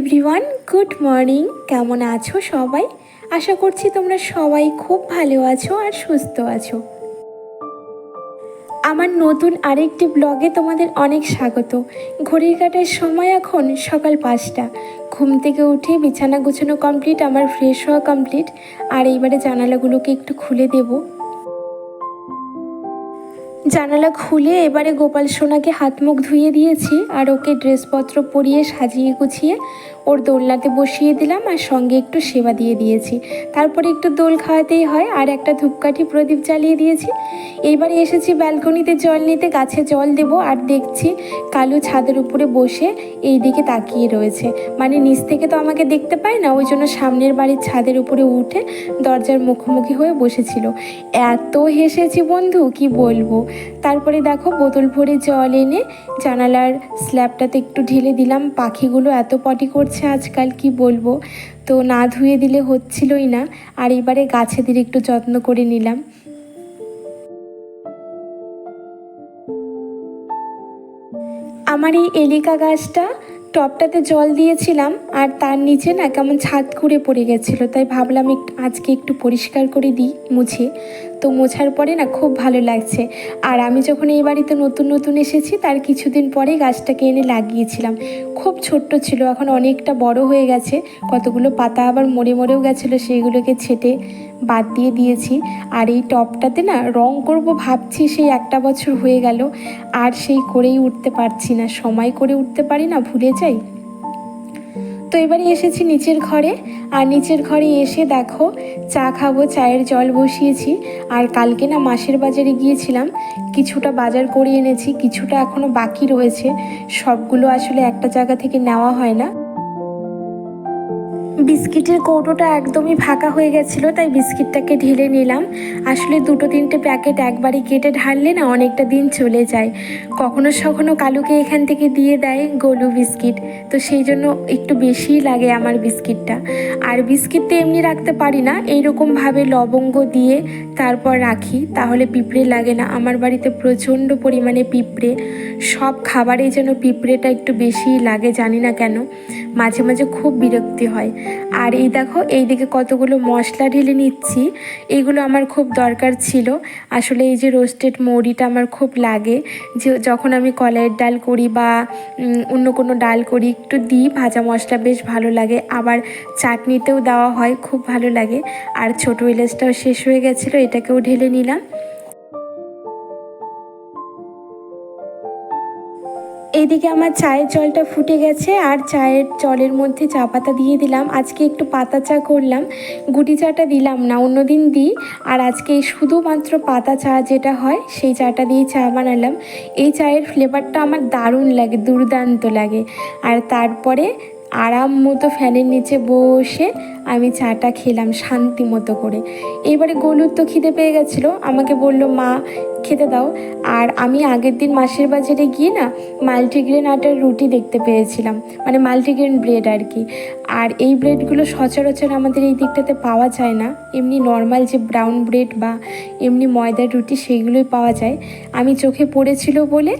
Everyone good morning কেমন আছো সবাই? আশা করছি তোমরা সবাই খুব ভালো আছো আর সুস্থ আছো। আমার নতুন আরেকটি ব্লগে তোমাদের অনেক স্বাগত। ঘড়ির কাটার সময় এখন সকাল পাঁচটা। ঘুম থেকে উঠে বিছানা গুছানো কমপ্লিট আমার ফ্রেশ হওয়া কমপ্লিট আর এইবারে জানালাগুলোকে একটু খুলে দেবো। জানালা খুলে এবারে গোপাল সোনাকে হাত মুখ ধুয়ে দিয়েছি আর ওকে ড্রেসপত্র পরিয়ে সাজিয়ে গুছিয়ে ওর দোলনাতে বসিয়ে দিলাম আর সঙ্গে একটু সেবা দিয়ে দিয়েছি। তারপরে একটু দোল খাওয়াতেই হয় আর একটা ধূপকাঠি প্রদীপ জ্বালিয়ে দিয়েছি। এইবারে এসেছি ব্যালকনিতে জল নিতে, গাছে জল দেবো আর দেখছি কালু ছাদের উপরে বসে এই দিকে তাকিয়ে রয়েছে। মানে নিচ থেকে তো আমাকে দেখতে পায় না, ওই জন্য সামনের বাড়ির ছাদের উপরে উঠে দরজার মুখোমুখি হয়ে বসেছিল। এত হেসেছি বন্ধু, কি বলব? তারপরে দেখো বোতল ভরে জল এনে জানালার স্ল্যাবটাতে একটু ঢেলে দিলাম, পাখিগুলো এত পটি করছে আজকাল, কি বলব? তো না ধুয়ে দিলে হচ্ছিলই না। আর এবারে গাছেদের একটু যত্ন করে নিলাম। আমার এই এলিকা গাছটা টবটাতে জল দিয়েছিলাম, আর তার নিচে না কেমন ছাদ করে পড়ে গেছিল। তাই ভাবলাম আজকে একটু পরিষ্কার করে দিই, মুছে। তো মোছার পরে না খুব ভালো লাগছে। আর আমি যখন এই বাড়িতে নতুন নতুন এসেছি, তার কিছুদিন পরে গাছটাকে এনে লাগিয়েছিলাম। খুব ছোট্ট ছিল, এখন অনেকটা বড় হয়ে গেছে। কতগুলো পাতা আবার মরে, মরেও গেছিল, সেইগুলোকে ছেটে বাদ দিয়ে দিয়েছি। আর এই টপটাতে না রং করব ভাবছি, সেই একটা বছর হয়ে গেল। আর সেই করেই উঠতে পারছি না। সময় করে উঠতে পারি না, ভুলে যাই। তো এবারে এসেছি নিচের ঘরে। আর নিচের ঘরে এসে দেখো, চা খাব, চায়ের জল বসিয়েছি। আর কালকে না মাসের বাজারে গিয়েছিলাম, কিছুটা বাজার করে এনেছি, কিছুটা এখনও বাকি রয়েছে। সবগুলো আসলে একটা জায়গা থেকে নেওয়া হয় না। বিস্কিটের কৌটোটা একদমই ফাঁকা হয়ে গেছিল, তাই বিস্কিটটাকে ঢেলে নিলাম। আসলে দুটো তিনটে প্যাকেট একবারই কেটে ঢাললে না অনেকটা দিন চলে যায়। কখনো সখনো কালুকে এখান থেকে দিয়ে দেয় গোলু বিস্কিট, তো সেই জন্য একটু বেশিই লাগে আমার বিস্কিটটা। আর বিস্কিট তো এমনি রাখতে পারি না, এইরকমভাবে লবঙ্গ দিয়ে তারপর রাখি, তাহলে পিঁপড়ে লাগে না। আমার বাড়িতে প্রচণ্ড পরিমাণে পিঁপড়ে, সব খাবারেই যেন পিঁপড়েটা একটু বেশিই লাগে, জানি না কেন। মাঝে মাঝে খুব বিরক্তি হয়। আর এই দেখো, এই দিকে কতগুলো মশলা ঢেলে নিচ্ছি। এইগুলো আমার খুব দরকার ছিল। আসলে এই যে রোস্টেড মৌরিটা আমার খুব লাগে। যে যখন আমি কলাইয়ের ডাল করি বা অন্য কোনো ডাল করি, একটু দিই, ভাজা মশলা বেশ ভালো লাগে। আবার চাটনিতেও দেওয়া হয়, খুব ভালো লাগে। আর ছোটো ইলেচটাও শেষ হয়ে গেছিল, এটাকেও ঢেলে নিলাম। এইদিকে আমার চায়ের জলটা ফুটে গেছে আর চায়ের জলের মধ্যে চা পাতা দিয়ে দিলাম। আজকে একটু পাতা চা করলাম। গুটি চাটা দিলাম না, অন্যদিন দিই। আর আজকে শুধুমাত্র পাতা চা যেটা হয়, সেই চাটা দিয়ে চা বানালাম। এই চায়ের ফ্লেভারটা আমার দারুণ লাগে, দুর্দান্ত লাগে। আর তারপরে আরাম মতো ফ্যানের নিচে বসে আমি চাটা খেলাম শান্তি মতো করে। এবারে গলুর তো খিদে পেয়ে গেছিল। আমাকে বলল, মা, খেতে দাও। আর আমি আগের দিন মাসের বাজারে গিয়ে না মাল্টিগ্রেন আটার রুটি দেখতে পেয়েছিলাম। মানে মাল্টিগ্রেন ব্রেড আর কি। আর এই ব্রেডগুলো সচরাচর আমাদের এই দিকটাতে পাওয়া যায় না। এমনি নর্মাল যে ব্রাউন ব্রেড বা এমনি ময়দার রুটি, সেইগুলোই পাওয়া যায়। আমি চোখে পড়েছিল বলে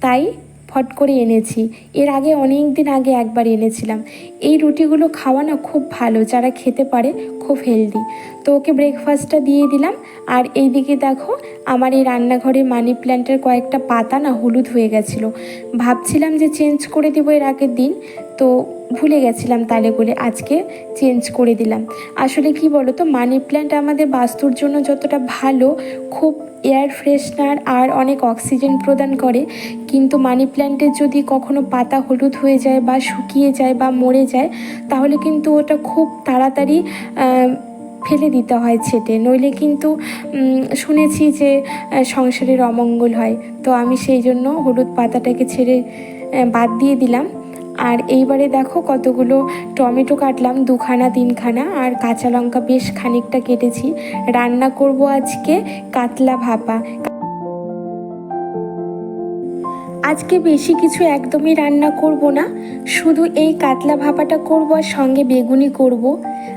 তাই ফট করে এনেছি। এর আগে অনেক দিন আগে একবার এনেছিলাম। এই রুটিগুলো খাওয়া না খুব ভালো, যারা খেতে পারে খুব হেলদি তো ওকে ব্রেকফাস্টটা দিয়ে দিলাম। আর এই দিকে দেখো, আমার এই রান্নাঘরে মানি প্ল্যান্টের কয়েকটা পাতা না হলুদ হয়ে গেছিল। ভাবছিলাম যে চেঞ্জ করে দেবো এর আগের দিন। তো ভুলে গেছিলাম তালে করে আজকে চেঞ্জ করে দিলাম। আসলে কি বলো তো মানি প্ল্যান্ট আমাদের বাস্তুর জন্য যতটা ভালো, খুব এয়ার ফ্রেশনার আর অনেক অক্সিজেন প্রদান করে। কিন্তু মানি প্ল্যান্টের যদি কখনো পাতা হলুদ হয়ে যায় বা শুকিয়ে যায় বা মরে যায়, তাহলে কিন্তু ওটা খুব তাড়াতাড়ি ফেলে দিতে হয় ছেটে। নইলে কিন্তু শুনেছি যে সংসারের অমঙ্গল হয়। তো আমি সেই জন্য হলুদ পাতাটাকে ছেড়ে বাদ দিয়ে দিলাম। আর এইবারে দেখো কতগুলো টমেটো কাটলাম, দুখানা, তিনখানা, আর কাঁচা লঙ্কা বেশ খানিকটা কেটেছি। রান্না করব আজকে কাতলা ভাপা। আজকে বেশি কিছু একদমই রান্না করব না। শুধু এই কাতলা ভাপাটা করব আর সঙ্গে বেগুনি করব।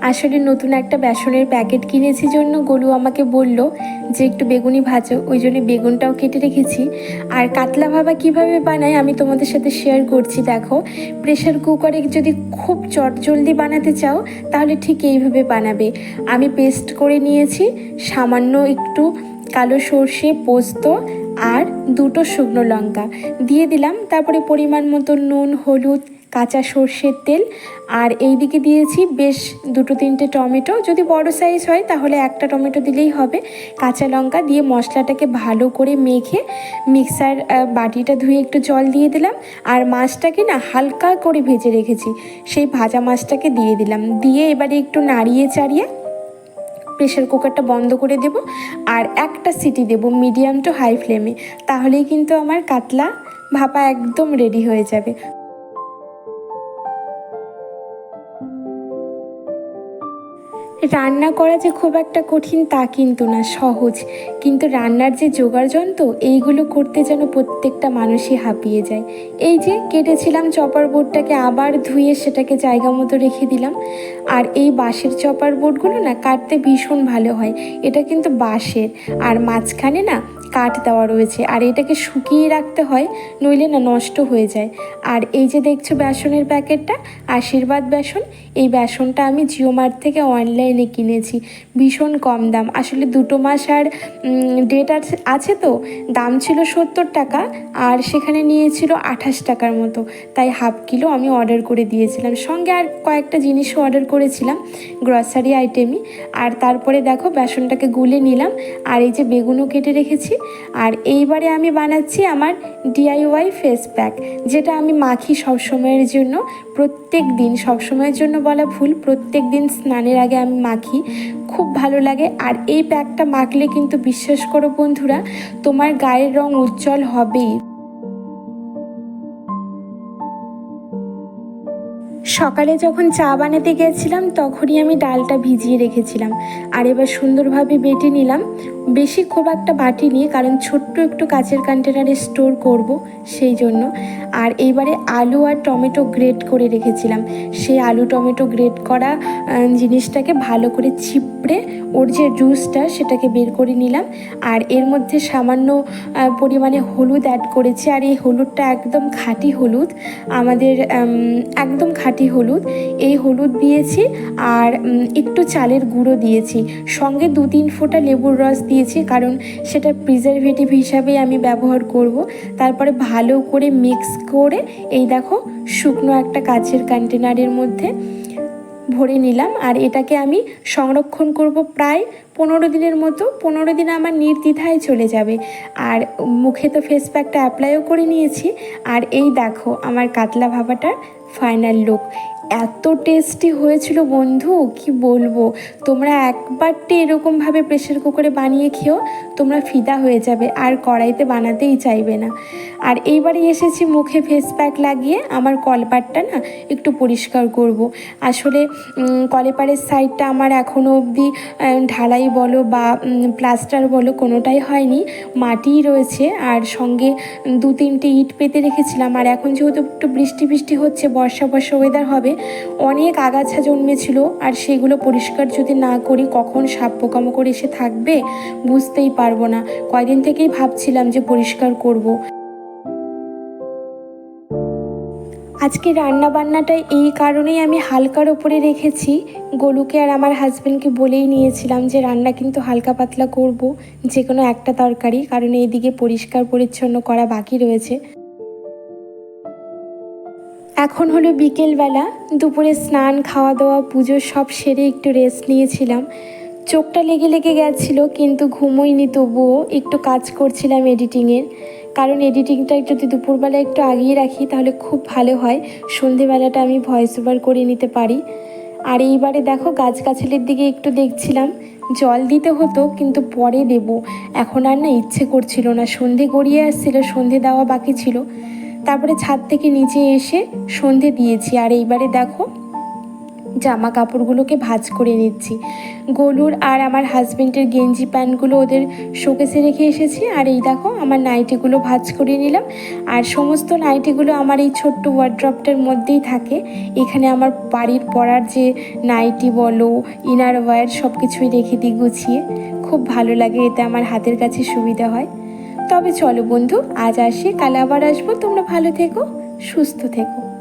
আসলে নতুন একটা বেসনের প্যাকেট কিনেছি জন্য গোলু আমাকে বলল যে একটু বেগুনি ভাজো, ওই জন্য বেগুনটাও কেটে রেখেছি। আর কাতলা ভাবা কীভাবে বানাই আমি তোমাদের সাথে শেয়ার করছি, দেখো। প্রেশার কুকারে যদি খুব চটজলদি বানাতে চাও, তাহলে ঠিক এইভাবে বানাবে। আমি পেস্ট করে নিয়েছি, সামান্য একটু কালো সর্ষে, পোস্ত আর দুটো শুকনো লঙ্কা। দিয়ে দিলাম, তারপরে পরিমাণ মতো নুন, হলুদ, কাঁচা সর্ষের তেল। আর এই দিকে দিয়েছি বেশ দুটো তিনটে টমেটো। যদি বড় সাইজ হয়, তাহলে একটা টমেটো দিলেই হবে। কাঁচা লঙ্কা দিয়ে মশলাটাকে ভালো করে মেখে মিক্সার বাটিটা ধুয়ে একটু জল দিয়ে দিলাম। আর মাছটাকে না হালকা করে ভেজে রেখেছি। সেই ভাজা মাছটাকে দিয়ে দিলাম। দিয়ে এবারে একটু নাড়িয়ে চাড়িয়ে প্রেশার কুকারটা বন্ধ করে দেব আর একটা সিটি দেব মিডিয়াম টু হাই ফ্লেমে তাহলেই কিন্তু আমার কাতলা ভাপা একদম রেডি হয়ে যাবে। রান্না করা যে খুব একটা কঠিন তা কিন্তু না, সহজ। কিন্তু রান্নার যে জোগাড় যন্ত্র, এইগুলো করতে যেন প্রত্যেকটা মানুষই হাঁপিয়ে যায়। এই যে কেটেছিলাম চপার বোর্ডটাকে, আবার ধুয়ে সেটাকে জায়গা মতো রেখে দিলাম। আর এই বাঁশের চপার বোর্ডগুলো না কাটতে ভীষণ ভালো হয়। এটা কিন্তু বাঁশের। আর মাঝখানে না কাঠ দেওয়া রয়েছে। আর এটাকে শুকিয়ে রাখতে হয়, নইলে না নষ্ট হয়ে যায়। আর এই যে দেখছ বেসনের প্যাকেটটা, আশীর্বাদ বেসন, এই বেসনটা আমি জিও মার্ট থেকে অনলাইনে কিনেছি। ভীষণ কম দাম। আসলে দুটো মাস আর ডেট আছে তো, দাম ছিল সত্তর টাকা, আর সেখানে নিয়েছিল আঠাশ টাকার মতো। তাই হাফ কিলো আমি অর্ডার করে দিয়েছিলাম। সঙ্গে আর কয়েকটা জিনিসও অর্ডার করেছিলাম গ্রসারি আইটেমই আর তারপরে দেখো বেসনটাকে গুলে নিলাম। আর এই যে বেগুনও কেটে রেখেছি আর এইবারে আমি বানাচ্ছি আমার ডিআইওয়াই ফেস প্যাক যেটা আমি মাখি সব সময়ের জন্য, প্রত্যেক দিন সব সময়ের জন্য বলা ভুল, প্রত্যেক দিন স্নানের আগে আমি মাখি, খুব ভালো লাগে। আর এই প্যাকটা মাখলে কিন্তু বিশ্বাস করো বন্ধুরা, তোমার গায়ের রং উজ্জ্বল হবেই। সকালে যখন চা বানাতে গেছিলাম, তখনই আমি ডালটা ভিজিয়ে রেখেছিলাম। আর এবার সুন্দরভাবে বেটে নিলাম। বেশি খুব একটা বাটি নিয়ে কারণ ছোট্ট একটু কাচের কন্টেনারে স্টোর করব সেই জন্য। আর এইবারে আলু আর টমেটো গ্রেট করে রেখেছিলাম। সেই আলু টমেটো গ্রেট করা জিনিসটাকে ভালো করে চিপড়ে ওর যে জুসটা সেটাকে বের করে নিলাম। আর এর মধ্যে সামান্য পরিমাণে হলুদ অ্যাড করেছি। আর এই হলুদটা একদম খাঁটি হলুদ। আমাদের একদম খাঁটি হলুদ, এই হলুদ দিয়েছি আর একটু চালের গুঁড়ো দিয়েছি। সঙ্গে দু তিন ফোঁটা লেবুর রস দিয়েছি কারণ সেটা প্রিজারভেটিভ হিসাবে আমি ব্যবহার করব। তারপরে ভালো করে মিক্স করে এই দেখো শুকনো একটা কাচের কন্টেনারের মধ্যে ভরে নিলাম আর এটাকে আমি সংরক্ষণ করব প্রায় পনেরো দিনের মতো। পনেরো দিন আমার নির্দ্বিধায় চলে যাবে। আর মুখে তো ফেস প্যাকটা অ্যাপ্লাইও করে নিয়েছি। আর এই দেখো আমার কাতলা ভাবাটার ফাইনাল লুক এত টেস্টি হয়েছিল বন্ধু, কি বলব? তোমরা একবারটি এরকমভাবে প্রেশার কুকারে বানিয়ে খেও, তোমরা ফিদা হয়ে যাবে, আর কড়াইতে বানাতেই চাইবে না। আর এইবারে এসেছি মুখে ফেস প্যাক লাগিয়ে, আমার কলপাটটা না একটু পরিষ্কার করব। আসলে কলেপারের সাইডটা আমার এখনও অবধি ঢালাই বলো বা প্লাস্টার বলো কোনোটাই হয়নি, মাটিই রয়েছে। আর সঙ্গে দু তিনটে ইট পেতে রেখেছিলাম, আর এখন যেহেতু একটু বৃষ্টি বৃষ্টি হচ্ছে বর্ষা বর্ষা ওয়েদার হবে অনেক আগাছা জন্মেছিল আর সেগুলো পরিষ্কার যদি না করি কখন সাপ পোকামাকড় এসে থাকবে বুঝতেই পারব না। কয়দিন থেকেই ভাবছিলাম যে পরিষ্কার করব। আজকে রান্না বান্নাটা এই কারণেই আমি হালকার ওপরে রেখেছি। গোলুকে আর আমার হাজব্যান্ডকে বলেই নিয়েছিলাম যে রান্না কিন্তু হালকা পাতলা করব যে কোনো একটা তরকারি, কারণ এইদিকে পরিষ্কার পরিচ্ছন্ন করা বাকি রয়েছে। এখন হলো বিকেলবেলা, দুপুরে স্নান খাওয়া দাওয়া পুজো সব সেরে একটু রেস্ট নিয়েছিলাম। চোখটা লেগে লেগে গেছিল, কিন্তু ঘুমোইনি তবুও। একটু কাজ করছিলাম এডিটিংয়ের কারণ এডিটিংটা যদি দুপুরবেলা একটু আগিয়ে রাখি, তাহলে খুব ভালো হয়। সন্ধেবেলাটা আমি ভয়েস ওভার করে নিতে পারি। আর এইবারে দেখো, গাছগাছালির দিকে একটু দেখছিলাম। জল দিতে হতো, কিন্তু পরে দেব। এখন আর না, ইচ্ছে করছিল না। সন্ধে গড়িয়ে আসছিল, সন্ধে দেওয়া বাকি ছিল। তারপরে ছাদ থেকে নিচে এসে সন্ধে দিয়েছি। আর এইবারে দেখো জামা কাপড়গুলোকে ভাজ করে নিচ্ছি। গলুর আর আমার হাজবেন্ডের গেঞ্জি প্যান্টগুলো ওদের শোকেসে রেখে এসেছি। আর এই দেখো, আমার নাইটিগুলো ভাজ করে নিলাম। আর সমস্ত নাইটিগুলো আমার এই ছোট্ট ওয়ার্ড্রপটার মধ্যেই থাকে। এখানে আমার বাড়ির পরার যে নাইটি বলো ইনার ওয়্যার সব কিছুই রেখে দিই গুছিয়ে। খুব ভালো লাগে, এতে আমার হাতের কাছে সুবিধা হয়। তবে চলো বন্ধু আজ আসি কাল আবার আসব তোমরা ভালো থেকো সুস্থ থেকো।